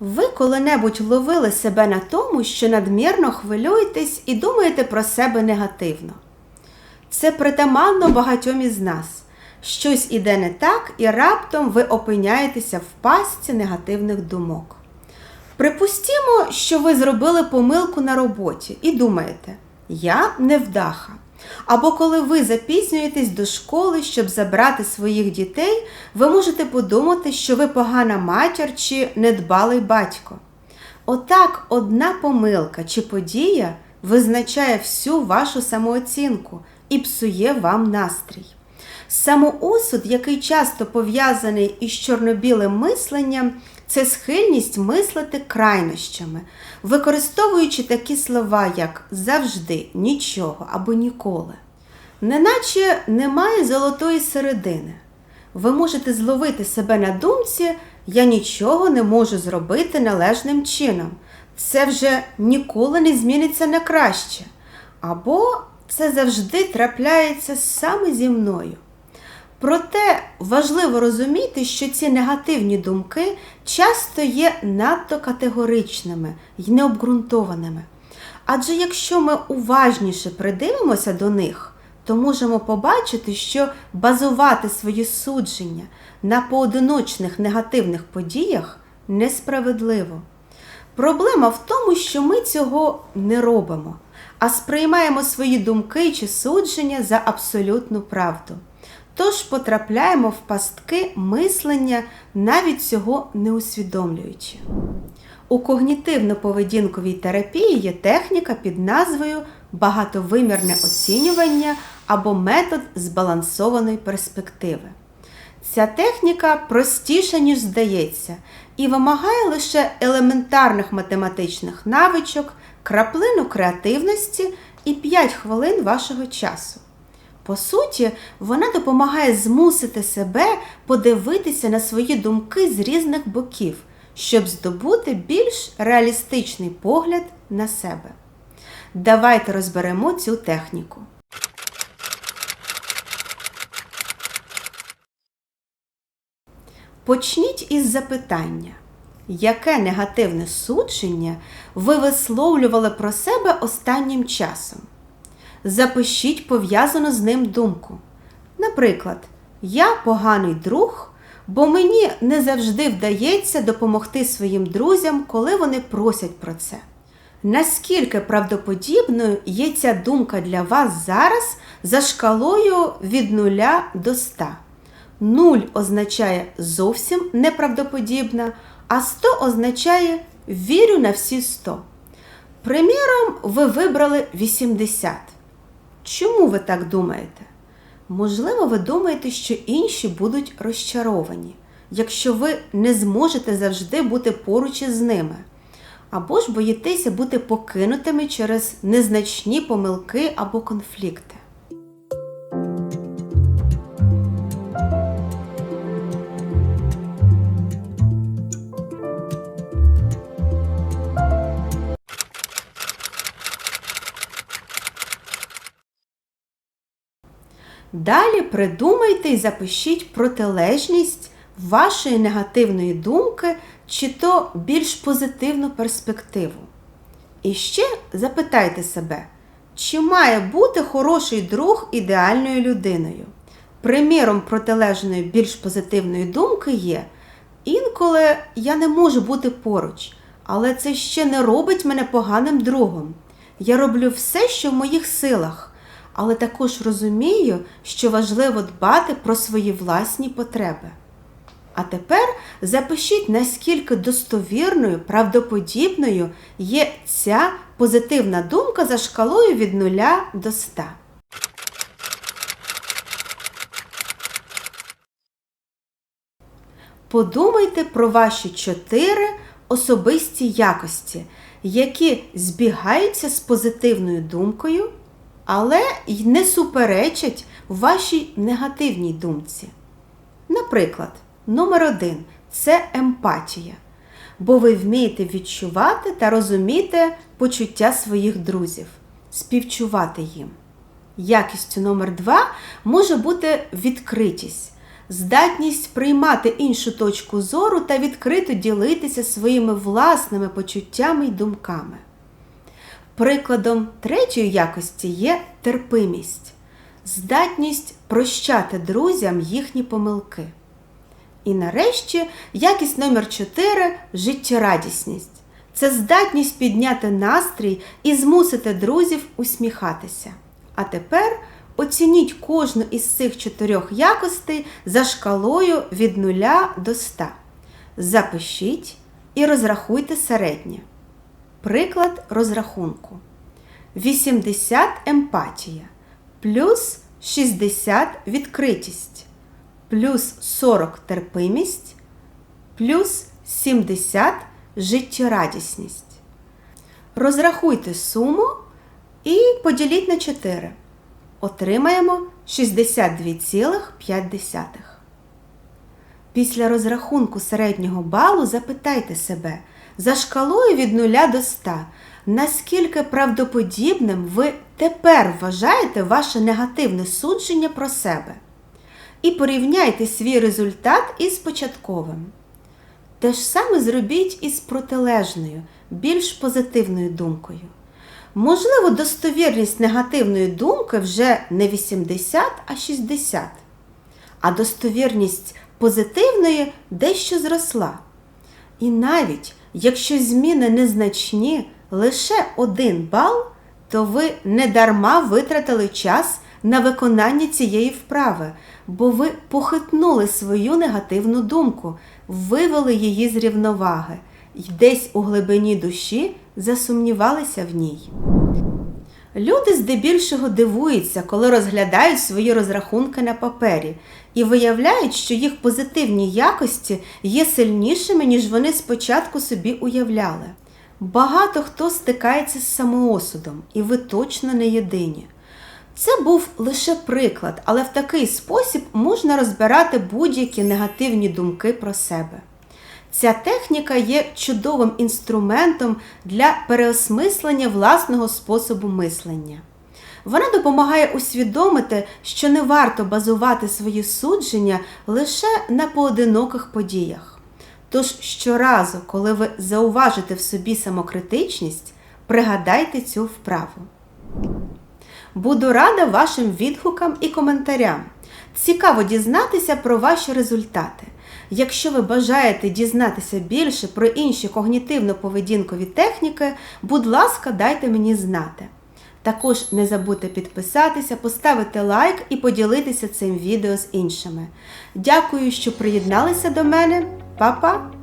Ви коли-небудь ловили себе на тому, що надмірно хвилюєтесь і думаєте про себе негативно. Це притаманно багатьом із нас. Щось іде не так, і раптом ви опиняєтеся в пастці негативних думок. Припустімо, що ви зробили помилку на роботі і думаєте, я невдаха. Або коли ви запізнюєтесь до школи, щоб забрати своїх дітей, ви можете подумати, що ви погана матір чи недбалий батько. Отак одна помилка чи подія визначає всю вашу самооцінку і псує вам настрій. Самоосуд, який часто пов'язаний із чорно-білим мисленням, це схильність мислити крайнощами, використовуючи такі слова, як завжди, нічого або ніколи. Неначе немає золотої середини. Ви можете зловити себе на думці, я нічого не можу зробити належним чином. Це вже ніколи не зміниться на краще. Або це завжди трапляється саме зі мною. Проте важливо розуміти, що ці негативні думки часто є надто категоричними й необґрунтованими. Адже якщо ми уважніше придивимося до них, то можемо побачити, що базувати свої судження на поодиночних негативних подіях несправедливо. Проблема в тому, що ми цього не робимо, а сприймаємо свої думки чи судження за абсолютну правду. Тож потрапляємо в пастки мислення, навіть цього не усвідомлюючи. У когнітивно-поведінковій терапії є техніка під назвою багатовимірне оцінювання або метод збалансованої перспективи. Ця техніка простіша, ніж здається, і вимагає лише елементарних математичних навичок, краплину креативності і 5 хвилин вашого часу. По суті, вона допомагає змусити себе подивитися на свої думки з різних боків, щоб здобути більш реалістичний погляд на себе. Давайте розберемо цю техніку. Почніть із запитання, яке негативне судження ви висловлювали про себе останнім часом? Запишіть пов'язану з ним думку. Наприклад, я поганий друг, бо мені не завжди вдається допомогти своїм друзям, коли вони просять про це. Наскільки правдоподібною є ця думка для вас зараз за шкалою від 0 до 100? 0 означає зовсім неправдоподібна, а 100 означає вірю на всі 100. Приміром, ви вибрали 80. Чому ви так думаєте? Можливо, ви думаєте, що інші будуть розчаровані, якщо ви не зможете завжди бути поруч із ними. Або ж боїтеся бути покинутими через незначні помилки або конфлікти. Далі придумайте і запишіть протилежність вашої негативної думки чи то більш позитивну перспективу. І ще запитайте себе, чи має бути хороший друг ідеальною людиною? Приміром протилежної більш позитивної думки є, інколи я не можу бути поруч, але це ще не робить мене поганим другом. Я роблю все, що в моїх силах але також розумію, що важливо дбати про свої власні потреби. А тепер запишіть, наскільки достовірною, правдоподібною є ця позитивна думка за шкалою від 0 до 100. Подумайте про ваші чотири особисті якості, які збігаються з позитивною думкою але й не суперечать вашій негативній думці. Наприклад, номер один це емпатія, бо ви вмієте відчувати та розуміти почуття своїх друзів, співчувати їм. Якістю номер два може бути відкритість. здатність приймати іншу точку зору та відкрито ділитися своїми власними почуттями й думками. Прикладом третьої якості є терпимість, здатність прощати друзям їхні помилки. І нарешті якість номер 4 життєрадісність. Це здатність підняти настрій і змусити друзів усміхатися. А тепер оцініть кожну із цих чотирьох якостей за шкалою від 0 до 100. Запишіть і розрахуйте середнє. Приклад розрахунку. 80 емпатія, плюс 60 відкритість, плюс 40 терпимість, плюс 70 життєрадісність. Розрахуйте суму і поділіть на 4. Отримаємо 62,5. Після розрахунку середнього балу запитайте себе за шкалою від 0 до 100, наскільки правдоподібним ви тепер вважаєте ваше негативне судження про себе. І порівняйте свій результат із початковим. Те ж саме зробіть із протилежною, більш позитивною думкою. Можливо, достовірність негативної думки вже не 80, а 60, а достовірність позитивної дещо зросла. І навіть якщо зміни незначні лише один бал, то ви не дарма витратили час на виконання цієї вправи, бо ви похитнули свою негативну думку, вивели її з рівноваги і десь у глибині душі засумнівалися в ній. Люди здебільшого дивуються, коли розглядають свої розрахунки на папері і виявляють, що їх позитивні якості є сильнішими, ніж вони спочатку собі уявляли. Багато хто стикається з самоосудом, і ви точно не єдині. Це був лише приклад, але в такий спосіб можна розбирати будь-які негативні думки про себе. Ця техніка є чудовим інструментом для переосмислення власного способу мислення. Вона допомагає усвідомити, що не варто базувати свої судження лише на поодиноких подіях. Тож щоразу, коли ви зауважите в собі самокритичність, пригадайте цю вправу. Буду рада вашим відгукам і коментарям. Цікаво дізнатися про ваші результати. Якщо ви бажаєте дізнатися більше про інші когнітивно-поведінкові техніки, будь ласка, дайте мені знати. Також не забудьте підписатися, поставити лайк і поділитися цим відео з іншими. Дякую, що приєдналися до мене. Па-па!